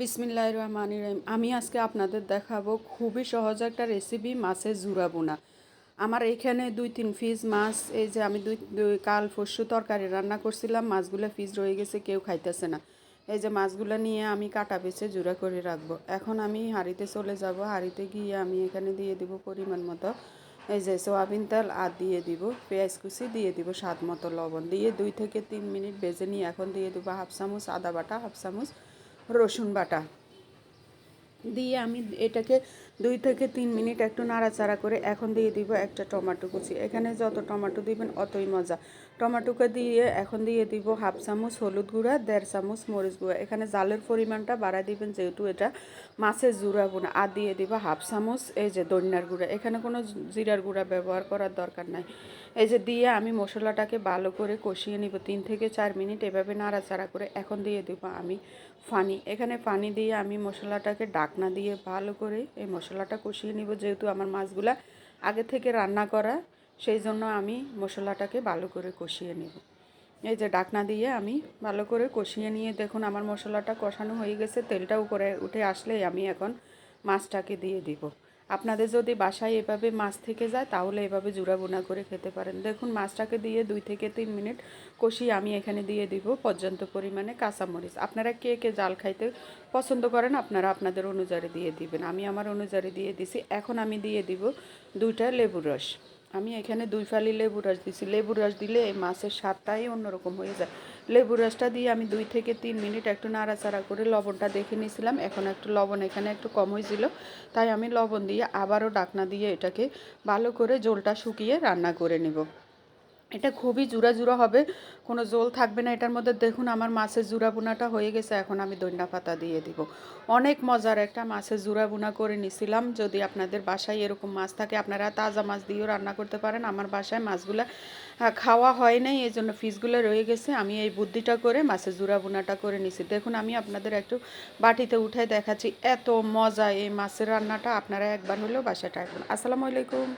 বিসমিল্লাহ রহমান রহিম। আমি আজকে আপনাদের দেখাবো খুবই সহজ একটা রেসিপি মাছের জুরা বোনা। আমার এখানে দুই তিন পিস মাছ, এই যে আমি দুই দুই কাল পরশু তরকারি রান্না করছিলাম, মাছগুলো ফিস রয়ে গেছে, কেউ খাইতেছে না। এই যে মাছগুলো নিয়ে আমি কাটা বেছে জুড়া করে রাখব। এখন আমি হাঁড়িতে চলে যাব। হাঁড়িতে গিয়ে আমি এখানে দিয়ে দিব পরিমাণ মতো। এই যে সোয়াবিন তেল আর দিয়ে দিব, পেঁয়াজ কুচি দিয়ে দিব স্বাদ মতো লবণ। দিয়ে দুই থেকে তিন মিনিট বেজে নিয়ে এখন দিয়ে দেবো হাফ চামচ আদা বাটা, হাফ চামচ রসুন বাটা। দিয়ে আমি এটাকে দুই থেকে তিন মিনিট একটু নাড়াচাড়া করে এখন দিয়ে দিব একটা টমেটো কুচি। এখানে যত টমেটো দিবেন অতই মজা। টমেটোকে দিয়ে এখন দিয়ে দিব হাফ চামচ হলুদ গুঁড়া, দেড় চামচ মরিচ গুঁড়া। এখানে জালের পরিমাণটা বাড়াই দিবেন যেহেতু এটা মাছের জুড়া গুঁড়া। আর দিয়ে দিব হাফ চামচ এই যে দইনার গুঁড়া। এখানে কোনো জিরার গুঁড়া ব্যবহার করার দরকার নাই। এই যে দিয়ে আমি মশলাটাকে ভালো করে কষিয়ে নিব তিন থেকে চার মিনিট। এভাবে নাড়াচাড়া করে এখন দিয়ে দিব আমি ফানি। এখানে পানি দিয়ে আমি মশলাটাকে ডাকনা দিয়ে ভালো করে এই মশলাটা কষিয়ে নিব যেহেতু আমার মাছগুলা আগে থেকে রান্না করা, সেই জন্য আমি মশলাটাকে ভালো করে কষিয়ে নেব। এই যে ডাকনা দিয়ে আমি ভালো করে কষিয়ে নিয়ে দেখুন আমার মশলাটা কষানো হয়ে গেছে, তেলটা উপরে উঠে আসলেই আমি এখন মাছটাকে দিয়ে দিব। আপনাদের যদি বাসায় এভাবে মাছ থেকে যায়, তাহলে এভাবে জুড়া বোনা করে খেতে পারেন। দেখুন, মাছটাকে দিয়ে দুই থেকে তিন মিনিট কষিয়ে আমি এখানে দিয়ে দিব পর্যাপ্ত পরিমাণে কাঁচামরিচ। আপনারা কে কে জাল খাইতে পছন্দ করেন, আপনারা আপনাদের অনুযায়ী দিয়ে দিবেন। আমি আমার অনুযায়ী দিয়ে দিছি। এখন আমি দিয়ে দিব দুইটা লেবুর রস। আমি এখানে দুই ফালি লেবু রস দিছি। লেবু রস দিলে এই মাছের স্বাদটাই অন্যরকম হয়ে যায়। লেবু রসটা দিয়ে আমি দুই থেকে তিন মিনিট একটু নাড়াচাড়া করে লবণটা দেখে নিয়েছিলাম। এখন একটু লবণ এখানে একটু কম হয়েছিল। তাই আমি লবণ দিয়ে আবারও ডাকনা দিয়ে এটাকে ভালো করে জলটা শুকিয়ে রান্না করে নেব। এটা খুবই জুড়া জুড়া হবে, কোনো জোল থাকবে না, এটার মধ্যে দেখুন আমার মাছের জুড়া বোনাটা হয়ে গেছে, এখন আমি দইনা পাতা দিয়ে দিব। অনেক মজার একটা মাছের জুড়া বোনা করে নিছিলাম, যদি আপনাদের বাসায় এরকম মাছ থাকে, আপনারা তাজা মাছ দিয়েও রান্না করতে পারেন, আমার বাসায় মাছগুলো খাওয়া হয় নাই এই জন্য ফিসগুলো রয়ে গেছে, আমি এই বুদ্ধিটা করে মাছের জুড়া বোনাটা করে নিছি। দেখুন, আমি আপনাদের একটু বাটিতে উঠে দেখাচ্ছি, এত মজা এই মাছের রান্নাটা, আপনারা একবার হলেও বাসায় ট্রাই করুন। আসসালামু আলাইকুম।